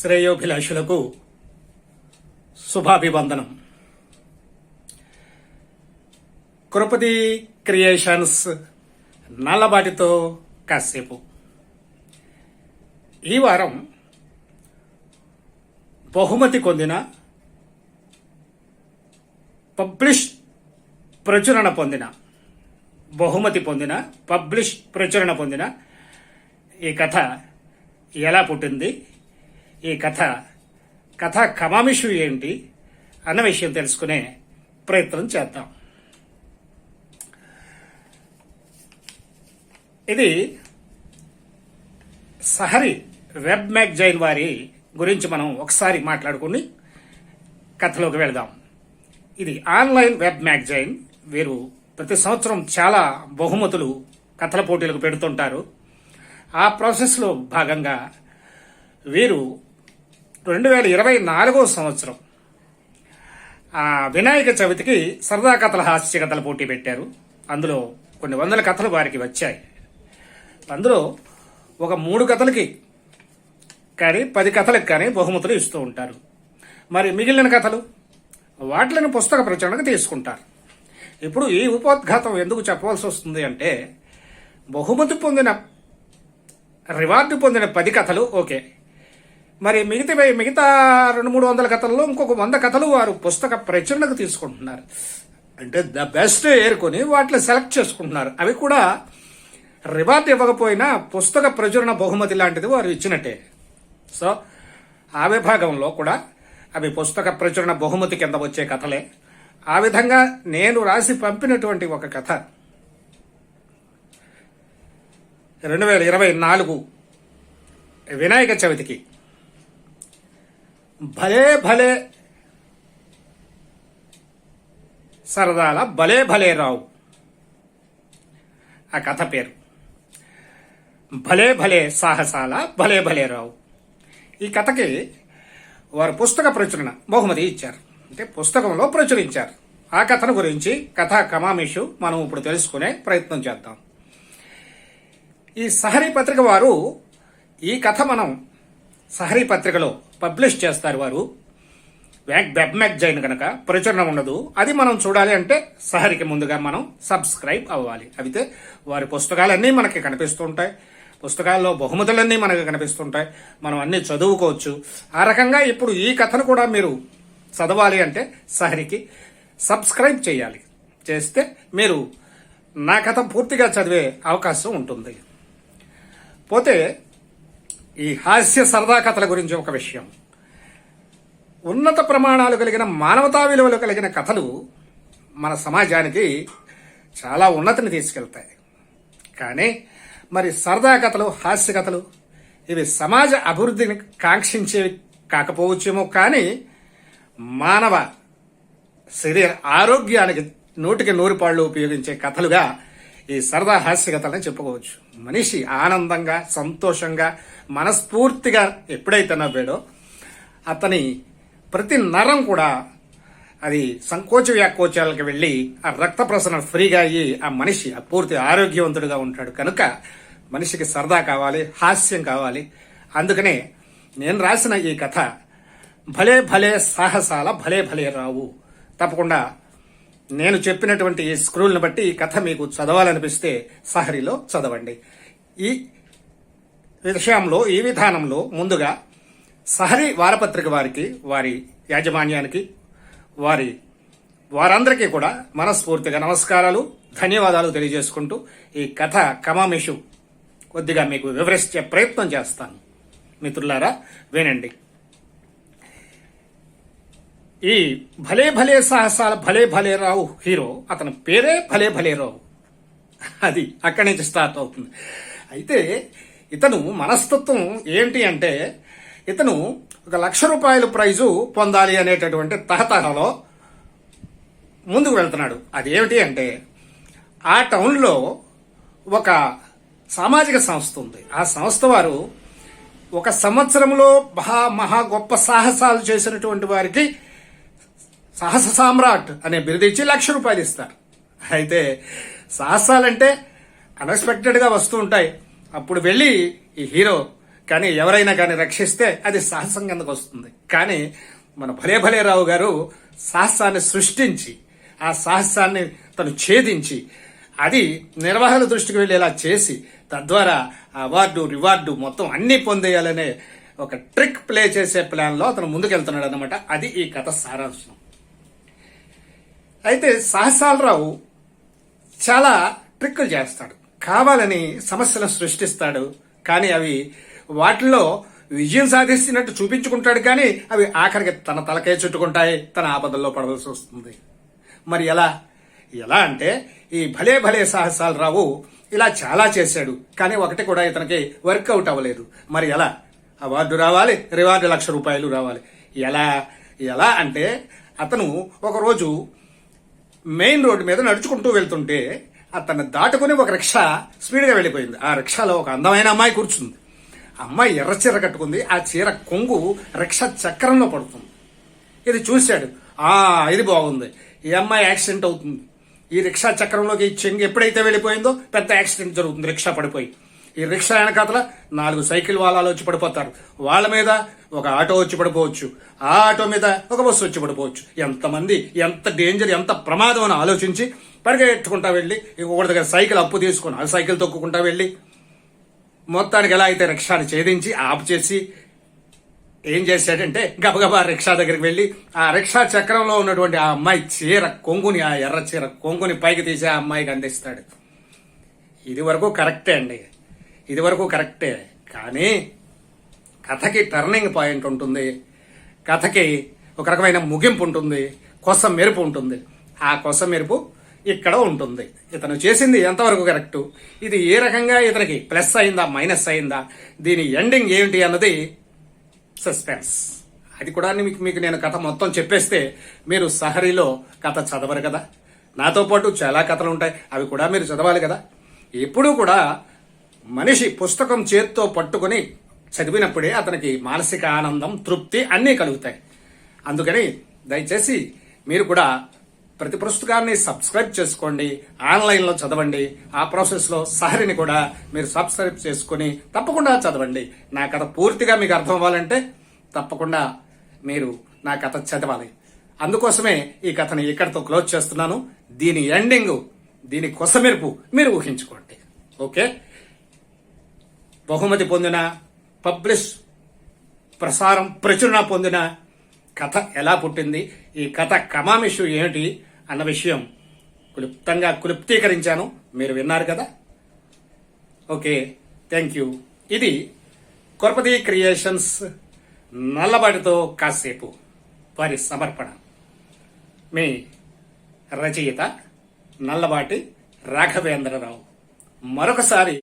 శ్రేయోభిలాషులకు శుభాభివందనం. కృపతి creations నల్లబాటితో కాసేపు. ఈ వారం బహుమతి పొందిన పబ్లిష్ ప్రచురణ పొందిన బహుమతి పొందిన పబ్లిష్ ప్రచురణ పొందిన ఈ కథ ఎలా పుట్టింది? ఈ కథ. కథ కమామిషు ఏంటి అన్న విషయం తెలుసుకునే ప్రయత్నం చేద్దాం. ఇది సహరి వెబ్ మ్యాగజైన్ వారి గురించి మనం ఒకసారి మాట్లాడుకుని కథలోకి వెళదాం. ఇది ఆన్లైన్ వెబ్ మ్యాగజైన్. వీరు ప్రతి సంవత్సరం చాలా బహుమతులు కథల పోటీలకు పెడుతుంటారు. ఆ ప్రాసెస్లో భాగంగా వీరు రెండు వేల ఇరవై నాలుగో సంవత్సరం. ఆ వినాయక చవితికి సరదా కథల హాస్య కథల పోటీ పెట్టారు. అందులో కొన్ని వందల కథలు వారికి వచ్చాయి. అందులో ఒక మూడు కథలకి కానీ పది కథలకు కానీ బహుమతులు ఇస్తూ ఉంటారు. మరి మిగిలిన కథలు? వాటిని పుస్తక ప్రచురణకు తీసుకుంటారు. ఇప్పుడు ఈ ఉపోద్ఘాతం ఎందుకు చెప్పవలసి వస్తుంది అంటే బహుమతి పొందిన రివార్డు పొందిన పది కథలు ఓకే. మరి మిగతా మిగతా రెండు మూడు వందల కథల్లో ఇంకొక వంద కథలు వారు పుస్తక ప్రచురణకు తీసుకుంటున్నారు. అంటే ద బెస్ట్ ఏరుకొని వాటిని సెలెక్ట్ చేసుకుంటున్నారు. అవి కూడా రివార్డ్ ఇవ్వకపోయినా పుస్తక ప్రచురణ బహుమతి లాంటిది వారు ఇచ్చినట్టే. సో ఆ విభాగంలో కూడా అవి పుస్తక ప్రచురణ బహుమతి కింద వచ్చే కథలే. ఆ విధంగా నేను రాసి పంపినటువంటి ఒక కథ. రెండు వేల ఇరవై నాలుగు వినాయక చవితికి భలే భలే సరదాల భలే భలే రావు. ఆ కథ పేరు. భలే భలే సాహసాల భలే భలే రావు. ఈ కథకి వారు పుస్తక ప్రచురణ బహుమతి ఇచ్చారు. అంటే పుస్తకంలో ప్రచురించారు. ఆ కథను గురించి కథా కమామిషు మనం ఇప్పుడు తెలుసుకునే ప్రయత్నం చేద్దాం. ఈ సహరీ పత్రిక వారు ఈ కథ మనం సహరీ పత్రికలో పబ్లిష్ చేస్తారు వారు. వెబ్ వెబ్ మ్యాగజైన్ కనుక ప్రచురణ ఉండదు. అది మనం చూడాలి అంటే సహరికి ముందుగా మనం సబ్స్క్రైబ్ అవ్వాలి. అయితే వారి పుస్తకాలన్నీ మనకి కనిపిస్తుంటాయి. పుస్తకాల్లో బహుమతులన్నీ మనకు కనిపిస్తుంటాయి. మనం అన్ని చదువుకోవచ్చు. ఆ రకంగా ఇప్పుడు ఈ కథను కూడా మీరు చదవాలి అంటే సహరికి సబ్స్క్రైబ్ చేయాలి. చేస్తే మీరు నా కథ పూర్తిగా చదివే అవకాశం ఉంటుంది. పోతే ఈ హాస్య సరదా కథల గురించి ఒక విషయం. ఉన్నత ప్రమాణాలు కలిగిన మానవతా విలువలు కలిగిన కథలు మన సమాజానికి చాలా ఉన్నతిని తీసుకెళ్తాయి. కానీ మరి సరదా కథలు హాస్య కథలు ఇవి సమాజ అభివృద్ధిని కాంక్షించేవి కాకపోవచ్చేమో కానీ మానవ శరీర ఆరోగ్యానికి నూటికి నూరు పాళ్ళు ఉపయోగించే కథలుగా ఈ సరదా హాస్య చెప్పుకోవచ్చు. మనిషి ఆనందంగా సంతోషంగా మనస్ఫూర్తిగా ఎప్పుడైతే నవ్వాడో అతని ప్రతి నరం కూడా అది సంకోచ వ్యాకోచాలకు వెళ్ళి ఆ రక్త ప్రసరణ ఫ్రీగా అయ్యి ఆ మనిషి ఆ పూర్తి ఆరోగ్యవంతుడిగా ఉంటాడు. కనుక మనిషికి సరదా కావాలి హాస్యం కావాలి. అందుకనే నేను రాసిన ఈ కథ భలే భలే సాహసాల భలే భలే రావు. తప్పకుండా నేను చెప్పినటువంటి ఈ స్క్రూల్ని బట్టి ఈ కథ మీకు చదవాలనిపిస్తే సహరిలో చదవండి. ఈ విషయంలో ఈ విధానంలో ముందుగా సహరి వారపత్రిక వారికి వారి యాజమాన్యానికి వారి వారందరికీ కూడా మనస్ఫూర్తిగా నమస్కారాలు ధన్యవాదాలు తెలియజేసుకుంటూ ఈ కథ కమామిషు కొద్దిగా మీకు వివరించే ప్రయత్నం చేస్తాను. మిత్రులారా వినండి. ఈ భలే భలే సాహసాల భలే భలే రావు హీరో అతని పేరే భలే భలే రావు. అది అక్కడి నుంచి స్టార్ట్ అవుతుంది. అయితే ఇతను మనస్తత్వం ఏంటి అంటే ఇతను ఒక లక్ష రూపాయల ప్రైజు పొందాలి అనేటటువంటి తహతహలో ముందుకు వెళ్తున్నాడు. అదేమిటి అంటే ఆ టౌన్లో ఒక సామాజిక సంస్థ ఉంది. ఆ సంస్థ వారు ఒక సంవత్సరంలో మహా మహా గొప్ప సాహసాలు చేసినటువంటి వారికి సాహస సామ్రాట్ అనే బిరుదిచ్చి లక్ష రూపాయలు ఇస్తారు. అయితే సాహసాలంటే అన్ఎక్స్పెక్టెడ్గా వస్తూ ఉంటాయి. అప్పుడు వెళ్ళి ఈ హీరో కానీ ఎవరైనా కానీ రక్షిస్తే అది సాహసం కిందకు వస్తుంది. కానీ మన భలే భలే రావు గారు సాహసాన్ని సృష్టించి ఆ సాహసాన్ని తను ఛేదించి అది నిర్వహణ దృష్టికి వెళ్ళేలా చేసి తద్వారా అవార్డు రివార్డు మొత్తం అన్ని పొందేయాలనే ఒక ట్రిక్ ప్లే చేసే ప్లాన్లో అతను ముందుకెళ్తున్నాడు అనమాట అది ఈ కథ సారాంశం. అయితే సాహసాలరావు చాలా ట్రిక్కులు చేస్తాడు. కావాలని సమస్యలను సృష్టిస్తాడు. కానీ అవి వాటిల్లో విజయం సాధిస్తున్నట్టు చూపించుకుంటాడు కానీ అవి ఆఖరికి తన తలకే చుట్టుకుంటాయి. తన ఆపదల్లో పడవలసి వస్తుంది. మరి ఎలా? ఎలా అంటే ఈ భలే భలే సాహసాలు రావు ఇలా చాలా చేశాడు. కానీ ఒకటి కూడా ఇతనికి వర్కౌట్ అవ్వలేదు. మరి ఎలా? అవార్డు రావాలి రివార్డు లక్ష రూపాయలు రావాలి. ఎలా? ఎలా అంటే అతను ఒకరోజు మెయిన్ రోడ్డు మీద నడుచుకుంటూ వెళ్తుంటే అతన్ని దాటుకుని ఒక రిక్షా స్పీడ్గా వెళ్ళిపోయింది. ఆ రిక్షాలో ఒక అందమైన అమ్మాయి కూర్చుంది. ఆ అమ్మాయి ఎర్ర చీర కట్టుకుంది. ఆ చీర కొంగు రిక్షా చక్రంలో పడుతుంది. ఇది చూశాడు. ఆ ఇది బాగుంది. ఈ అమ్మాయి యాక్సిడెంట్ అవుతుంది. ఈ రిక్షా చక్రంలోకి ఈ చెంగు ఎప్పుడైతే వెళ్ళిపోయిందో పెద్ద యాక్సిడెంట్ జరుగుతుంది. రిక్షా పడిపోయి. ఈ రిక్షా వెనకాతల నాలుగు సైకిల్ వాళ్ళు వచ్చి పడిపోతారు. వాళ్ళ మీద ఒక ఆటో వచ్చి పడిపోవచ్చు. ఆ ఆటో మీద ఒక బస్సు వచ్చి పడిపోవచ్చు. ఎంతమంది ఎంత డేంజర్ ఎంత ప్రమాదం అని ఆలోచించి పరిగెట్టుకుంటా వెళ్ళి ఒకటి దగ్గర సైకిల్ అప్పు తీసుకుని ఆ సైకిల్ తొక్కుకుంటా వెళ్ళి మొత్తానికి ఎలా అయితే రిక్షాని ఛేదించి ఆపు చేసి ఏం చేశాడంటే గబగబా రిక్షా దగ్గరికి వెళ్ళి ఆ రిక్షా చక్రంలో ఉన్నటువంటి ఆ అమ్మాయి చీర కొంగుని ఆ ఎర్ర చీర కొంగుని పైకి తీసి ఆ అమ్మాయికి అందిస్తాడు. ఇది వరకు కరెక్టే అండి. ఇదివరకు కరెక్టే కానీ కథకి టర్నింగ్ పాయింట్ ఉంటుంది. కథకి ఒక రకమైన ముగింపు ఉంటుంది. కొస మెరుపు ఉంటుంది. ఆ కొస మెరుపు ఇక్కడ ఉంటుంది. ఇతను చేసింది ఎంతవరకు కరెక్ట్? ఇది ఏ రకంగా ఇతనికి ప్లస్ అయిందా మైనస్ అయిందా? దీని ఎండింగ్ ఏమిటి అన్నది సస్పెన్స్. అది కూడా మీకు మీకు నేను కథ మొత్తం చెప్పేస్తే మీరు సహరీలో కథ చదవరు కదా. నాతో పాటు చాలా కథలు ఉంటాయి. అవి కూడా మీరు చదవాలి కదా. ఎప్పుడూ కూడా మనిషి పుస్తకం చేత్తో పట్టుకొని చదివినప్పుడే అతనికి మానసిక ఆనందం తృప్తి అన్నీ కలుగుతాయి. అందుకని దయచేసి మీరు కూడా ప్రతి పుస్తకాన్ని సబ్స్క్రైబ్ చేసుకోండి ఆన్లైన్లో చదవండి ఆ ప్రాసెస్లో సహరిని కూడా మీరు సబ్స్క్రైబ్ చేసుకుని తప్పకుండా చదవండి. నా కథ పూర్తిగా మీకు అర్థం అవ్వాలంటే తప్పకుండా మీరు నా కథ చదవాలి. అందుకోసమే ఈ కథని ఇక్కడితో క్లోజ్ చేస్తున్నాను. దీని ఎండింగ్ దీని కొసమెరుపు మీరు ఊహించుకోండి. ఓకే? బహుమతి పొందిన పబ్లిష్ ప్రసారం ప్రచురణ పొందిన కథ ఎలా పుట్టింది ఈ కథ కమామిషు ఏమిటి అన్న విషయం క్లుప్తంగా క్లుప్తీకరించాను. మీరు విన్నారు కదా? Okay thank you. ఇది కొరపతి క్రియేషన్స్ నల్లబడితో కాసేపు వారి సమర్పణ మీ రచయిత నల్లబాటి రాఘవేంద్రరావు. మరొకసారి